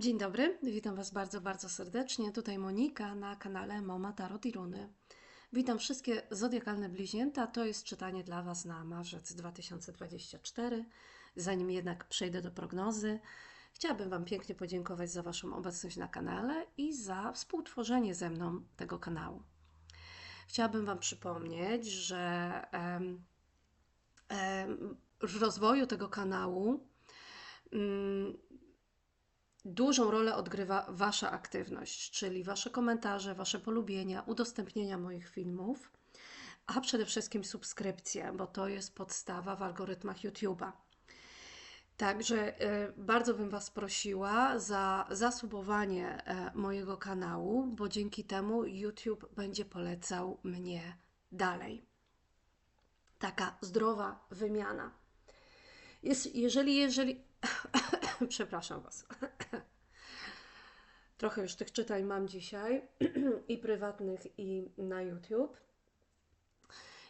Dzień dobry, witam Was bardzo, bardzo serdecznie. Tutaj Monika na kanale Mama Tarot i Runy. Witam wszystkie zodiakalne bliźnięta. To jest czytanie dla Was na marzec 2024. Zanim jednak przejdę do prognozy, chciałabym Wam pięknie podziękować za Waszą obecność na kanale i za współtworzenie ze mną tego kanału. Chciałabym Wam przypomnieć, że em, em, w rozwoju tego kanału mm, dużą rolę odgrywa Wasza aktywność, czyli Wasze komentarze, Wasze polubienia, udostępnienia moich filmów, a przede wszystkim subskrypcje, bo to jest podstawa w algorytmach YouTube'a. Także y, bardzo bym Was prosiła za zasubowanie e, mojego kanału, bo dzięki temu YouTube będzie polecał mnie dalej. Taka zdrowa wymiana. Jest, jeżeli, jeżeli, przepraszam Was, trochę już tych czytań mam dzisiaj i prywatnych, i na YouTube.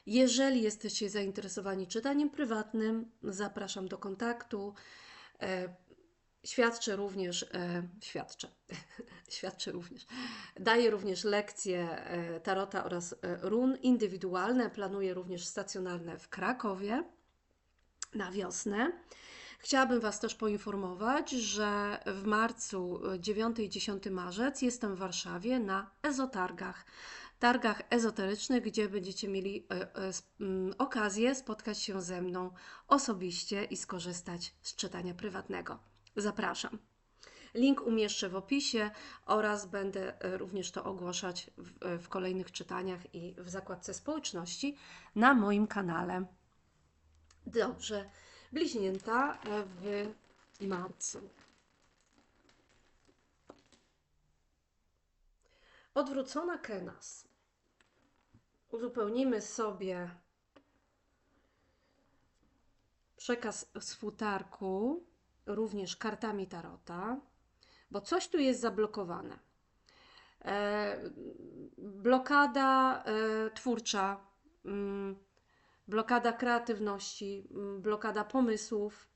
Jeżeli jesteście zainteresowani czytaniem prywatnym, zapraszam do kontaktu. E, Świadczę również, e, świadczę, świadczę również, daję również lekcje e, tarota oraz e, run indywidualne. Planuję również stacjonarne w Krakowie na wiosnę. Chciałabym Was też poinformować, że w marcu, e, 9 i 10 marzec jestem w Warszawie na ezotargach. Targach ezoterycznych, gdzie będziecie mieli e, e, sp- m, okazję spotkać się ze mną osobiście i skorzystać z czytania prywatnego. Zapraszam. Link umieszczę w opisie oraz będę e, również to ogłaszać w, e, w kolejnych czytaniach i w zakładce społeczności na moim kanale. Dobrze. Bliźnięta e, w marcu. Odwrócona Kenas. Uzupełnimy sobie przekaz z futarku, również kartami tarota, bo coś tu jest zablokowane. E, blokada e, twórcza, mm, blokada kreatywności, mm, blokada pomysłów,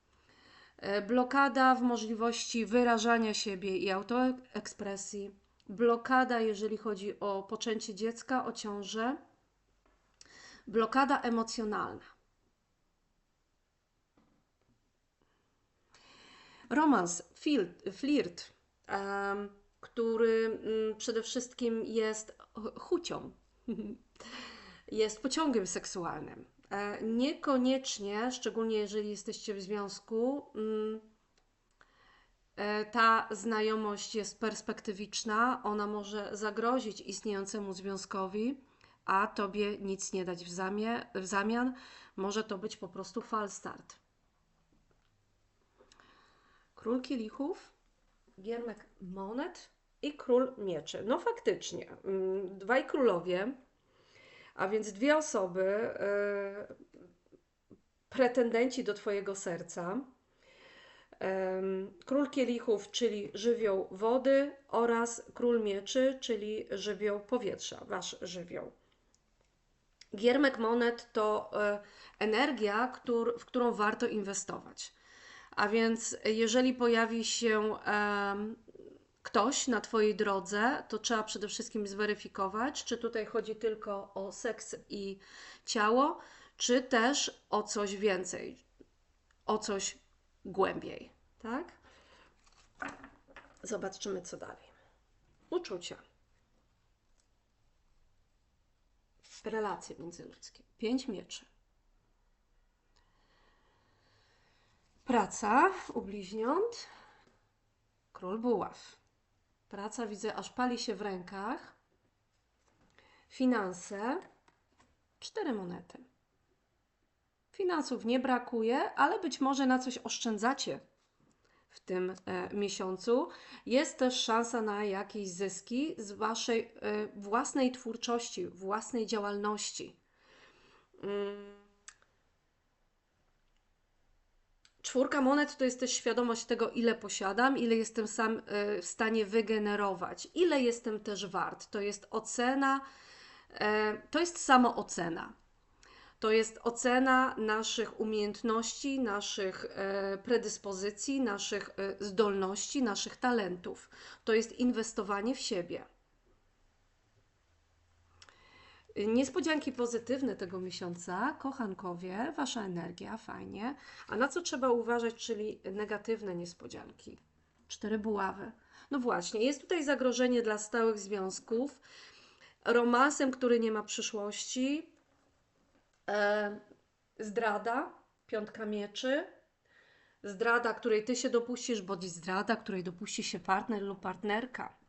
e, blokada w możliwości wyrażania siebie i autoekspresji, blokada, jeżeli chodzi o poczęcie dziecka, o ciążę, blokada emocjonalna. Romans, flirt, który mm, przede wszystkim jest ch- chucią, jest pociągiem seksualnym. E, Niekoniecznie, szczególnie jeżeli jesteście w związku, mm, e, ta znajomość jest perspektywiczna, ona może zagrozić istniejącemu związkowi, a tobie nic nie dać w, zamie, w zamian. Może to być po prostu fal start. Król kielichów, giermek monet i król mieczy. No faktycznie, mm, dwaj królowie, a więc dwie osoby, e, pretendenci do Twojego serca. Em, Król kielichów, czyli żywioł wody oraz król mieczy, czyli żywioł powietrza, wasz żywioł. Giermek monet to e, energia, w którą warto inwestować. A więc jeżeli pojawi się ktoś na Twojej drodze, to trzeba przede wszystkim zweryfikować, czy tutaj chodzi tylko o seks i ciało, czy też o coś więcej, o coś głębiej, tak? Zobaczymy, co dalej. Uczucia. Relacje międzyludzkie. Pięć mieczy. Praca u bliźniąt. Król buław. Praca widzę, aż pali się w rękach. Finanse. Cztery monety. Finansów nie brakuje, ale być może na coś oszczędzacie w tym e, miesiącu. Jest też szansa na jakieś zyski z Waszej e, własnej twórczości, własnej działalności. Mm. Czwórka monet to jest też świadomość tego, ile posiadam, ile jestem sam e, w stanie wygenerować, ile jestem też wart. To jest ocena, e, to jest samoocena. To jest ocena naszych umiejętności, naszych e, predyspozycji, naszych e, zdolności, naszych talentów. To jest inwestowanie w siebie. Niespodzianki pozytywne tego miesiąca, kochankowie, wasza energia, fajnie. A na co trzeba uważać, czyli negatywne niespodzianki? Cztery buławy. No właśnie, jest tutaj zagrożenie dla stałych związków, romansem, który nie ma przyszłości, e, zdrada, piątka mieczy, zdrada, której ty się dopuścisz, bądź zdrada, której dopuści się partner lub partnerka.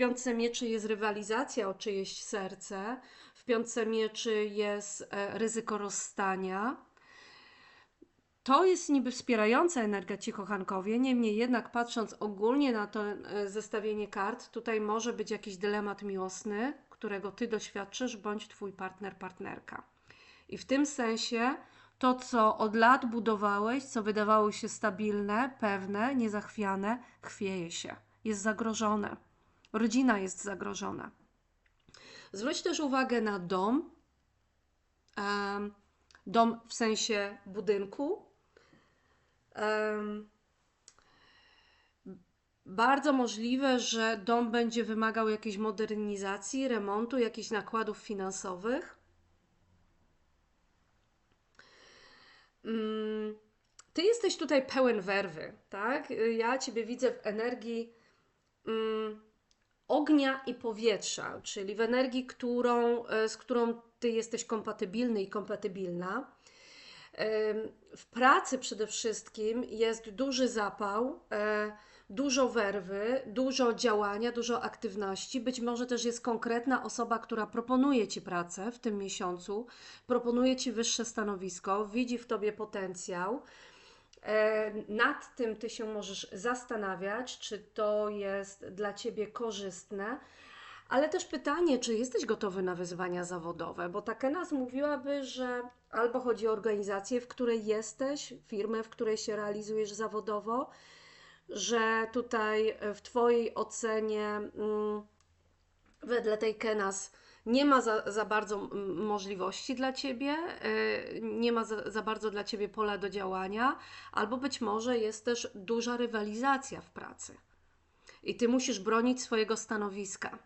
Piątce mieczy jest rywalizacja o czyjeś serce, w piątce mieczy jest e, ryzyko rozstania. To jest niby wspierająca energia ci kochankowie, niemniej jednak patrząc ogólnie na to e, zestawienie kart, tutaj może być jakiś dylemat miłosny, którego ty doświadczysz, bądź twój partner, partnerka. I w tym sensie to, co od lat budowałeś, co wydawało się stabilne, pewne, niezachwiane, chwieje się, jest zagrożone. Rodzina jest zagrożona. Zwróć też uwagę na dom. Dom w sensie budynku. Bardzo możliwe, że dom będzie wymagał jakiejś modernizacji, remontu, jakichś nakładów finansowych. Mm, ty jesteś tutaj pełen werwy, tak? Ja Ciebie widzę w energii mm, ognia i powietrza, czyli w energii, którą, e, z którą Ty jesteś kompatybilny i kompatybilna. W pracy przede wszystkim jest duży zapał, e, dużo werwy, dużo działania, dużo aktywności. Być może też jest konkretna osoba, która proponuje Ci pracę w tym miesiącu, proponuje Ci wyższe stanowisko, widzi w Tobie potencjał. E, nad tym Ty się możesz zastanawiać, czy to jest dla Ciebie korzystne. Ale też pytanie, czy jesteś gotowy na wyzwania zawodowe, bo Takenas mówiłaby, że albo chodzi o organizację, w której jesteś, firmę, w której się realizujesz zawodowo, że tutaj w Twojej ocenie, mm, wedle tej Kenas, nie ma za, za bardzo możliwości dla ciebie, y, nie ma za, za bardzo dla ciebie pola do działania, albo być może jest też duża rywalizacja w pracy i ty musisz bronić swojego stanowiska.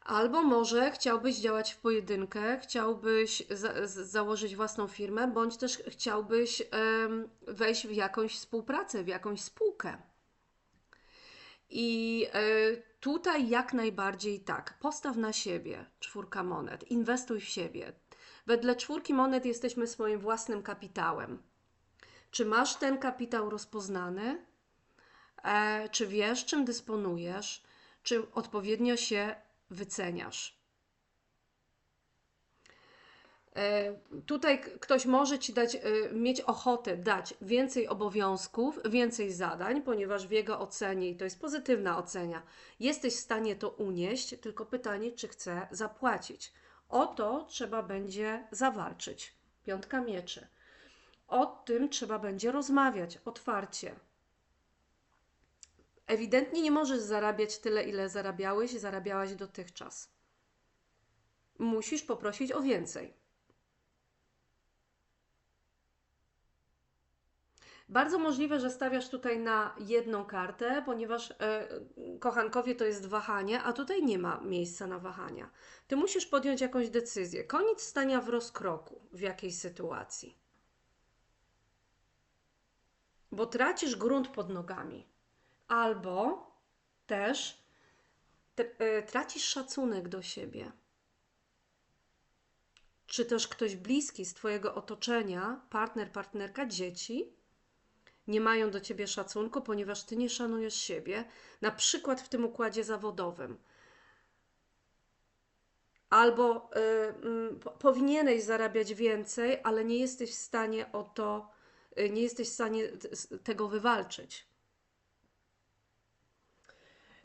Albo może chciałbyś działać w pojedynkę, chciałbyś za założyć własną firmę, bądź też chciałbyś wejść w jakąś współpracę, w jakąś spółkę. I y, tutaj jak najbardziej tak, postaw na siebie, czwórka monet, inwestuj w siebie. Wedle czwórki monet jesteśmy swoim własnym kapitałem. Czy masz ten kapitał rozpoznany? E, czy wiesz, czym dysponujesz? Czy odpowiednio się wyceniasz? E, tutaj ktoś może ci dać, e, mieć ochotę dać więcej obowiązków, więcej zadań, ponieważ w jego ocenie, i to jest pozytywna ocenia, jesteś w stanie to unieść, tylko pytanie, czy chce zapłacić. O to trzeba będzie zawalczyć. Piątka mieczy. O tym trzeba będzie rozmawiać otwarcie. Ewidentnie nie możesz zarabiać tyle, ile zarabiałeś, zarabiałaś dotychczas. Musisz poprosić o więcej. Bardzo możliwe, że stawiasz tutaj na jedną kartę, ponieważ e, kochankowie to jest wahanie, a tutaj nie ma miejsca na wahania. Ty musisz podjąć jakąś decyzję. Koniec stania w rozkroku w jakiejś sytuacji. Bo tracisz grunt pod nogami. Albo też e, tracisz szacunek do siebie. Czy też ktoś bliski z Twojego otoczenia, partner, partnerka, dzieci, nie mają do ciebie szacunku, ponieważ ty nie szanujesz siebie, na przykład w tym układzie zawodowym. Albo y, y, powinieneś zarabiać więcej, ale nie jesteś w stanie o to, y, nie jesteś w stanie tego wywalczyć.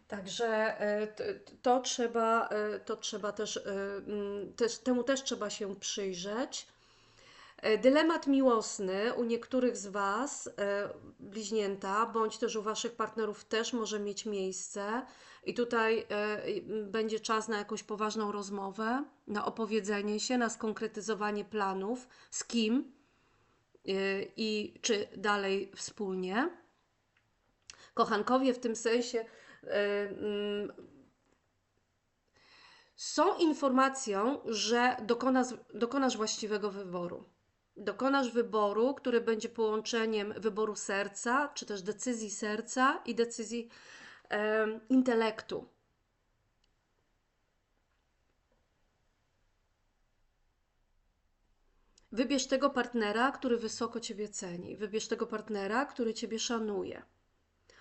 Także y, to trzeba, y, to trzeba też, y, mm, też, temu też trzeba się przyjrzeć. E, Dylemat miłosny u niektórych z Was, e, bliźnięta, bądź też u Waszych partnerów też może mieć miejsce. I tutaj e, będzie czas na jakąś poważną rozmowę, na opowiedzenie się, na skonkretyzowanie planów, z kim i czy dalej wspólnie. Kochankowie w tym sensie są informacją, że dokonasz, dokonasz właściwego wyboru. Dokonasz wyboru, który będzie połączeniem wyboru serca, czy też decyzji serca i decyzji em, intelektu. Wybierz tego partnera, który wysoko Ciebie ceni. Wybierz tego partnera, który Ciebie szanuje.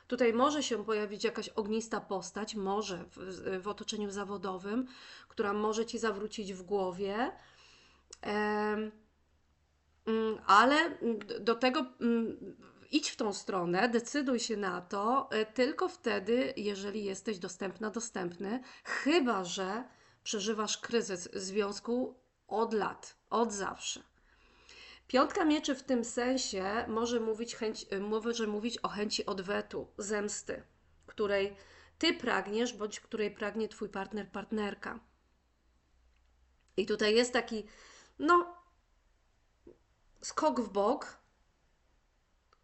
Tutaj może się pojawić jakaś ognista postać, może w, w otoczeniu zawodowym, która może ci zawrócić w głowie. Mm, ale mm, do tego mm, idź w tą stronę, decyduj się na to e, tylko wtedy, jeżeli jesteś dostępna, dostępny, chyba że przeżywasz kryzys związku od lat, od zawsze. Piątka mieczy w tym sensie może mówić, chęć, y, może mówić o chęci odwetu, zemsty, której ty pragniesz, bądź której pragnie twój partner, partnerka. I tutaj jest taki, no, skok w bok,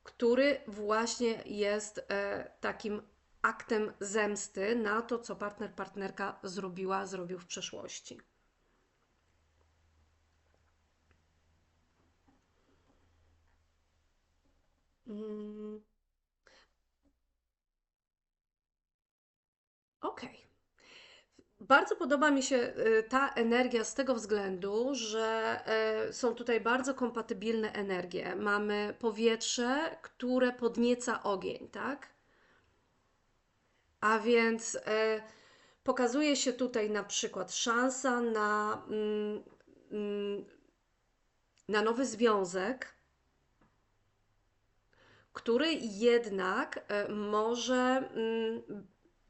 który właśnie jest e, takim aktem zemsty na to, co partner, partnerka zrobiła, zrobił w przeszłości. Mm, Okej. Bardzo podoba mi się y, ta energia z tego względu, że e, są tutaj bardzo kompatybilne energie. Mamy powietrze, które podnieca ogień, tak? A więc e, pokazuje się tutaj na przykład szansa na, mm, mm, na nowy związek, który jednak może mm,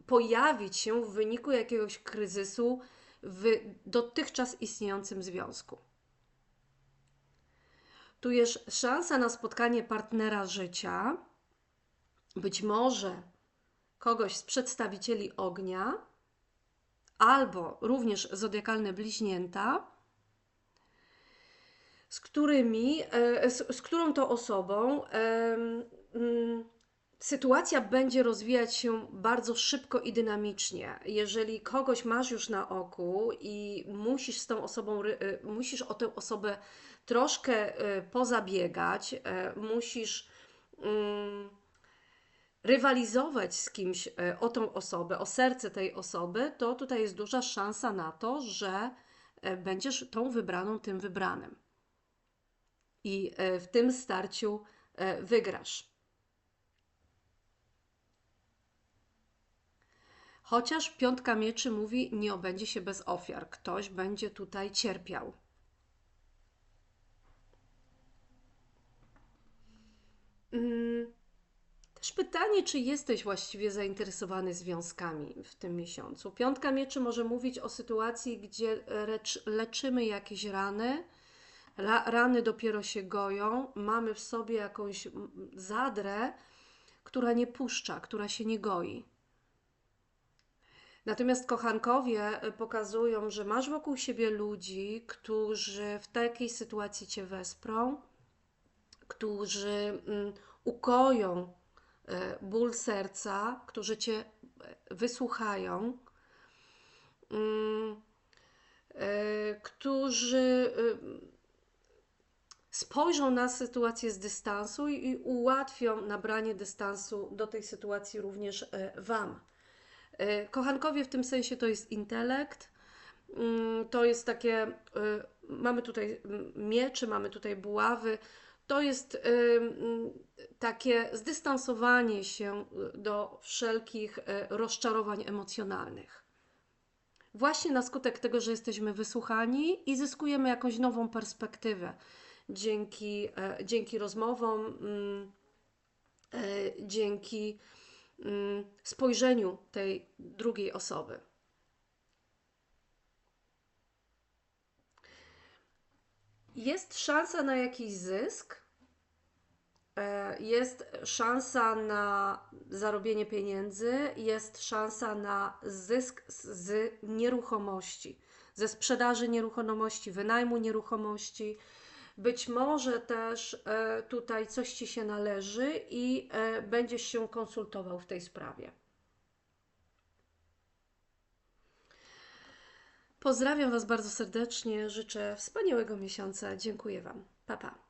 pojawić się w wyniku jakiegoś kryzysu w dotychczas istniejącym związku. Tu jest szansa na spotkanie partnera życia, być może kogoś z przedstawicieli ognia, albo również zodiakalne bliźnięta, z którymi, e, z, z którą to osobą em, mm, sytuacja będzie rozwijać się bardzo szybko i dynamicznie. Jeżeli kogoś masz już na oku i musisz z tą osobą, y, musisz o tę osobę troszkę y, pozabiegać, y, musisz mm, rywalizować z kimś o tą osobę, o serce tej osoby, to tutaj jest duża szansa na to, że będziesz tą wybraną, tym wybranym. I w tym starciu wygrasz. Chociaż piątka mieczy mówi, nie obędzie się bez ofiar. Ktoś będzie tutaj cierpiał. Mm, Też pytanie, czy jesteś właściwie zainteresowany związkami w tym miesiącu. Piątka mieczy może mówić o sytuacji, gdzie lecz, leczymy jakieś rany, Ra, rany dopiero się goją, mamy w sobie jakąś mm, zadrę, która nie puszcza, która się nie goi. Natomiast kochankowie y, pokazują, że masz wokół siebie ludzi, którzy w takiej sytuacji cię wesprą, którzy mm, ukoją e, ból serca, którzy cię e, wysłuchają, mm, e, którzy spojrzą na sytuację z dystansu i ułatwią nabranie dystansu do tej sytuacji również e, Wam. E, Kochankowie w tym sensie to jest intelekt, mm, to jest takie, e, mamy tutaj mm, miecze, mamy tutaj buławy, to jest e, mm, takie zdystansowanie się do wszelkich rozczarowań emocjonalnych. Właśnie na skutek tego, że jesteśmy wysłuchani i zyskujemy jakąś nową perspektywę dzięki, e, dzięki rozmowom, e, dzięki spojrzeniu tej drugiej osoby. Jest szansa na jakiś zysk, e, jest szansa na zarobienie pieniędzy, jest szansa na zysk z nieruchomości, ze sprzedaży nieruchomości, wynajmu nieruchomości. Być może też e, tutaj coś Ci się należy i e, będziesz się konsultował w tej sprawie. Pozdrawiam Was bardzo serdecznie, życzę wspaniałego miesiąca. Dziękuję Wam. Pa, pa.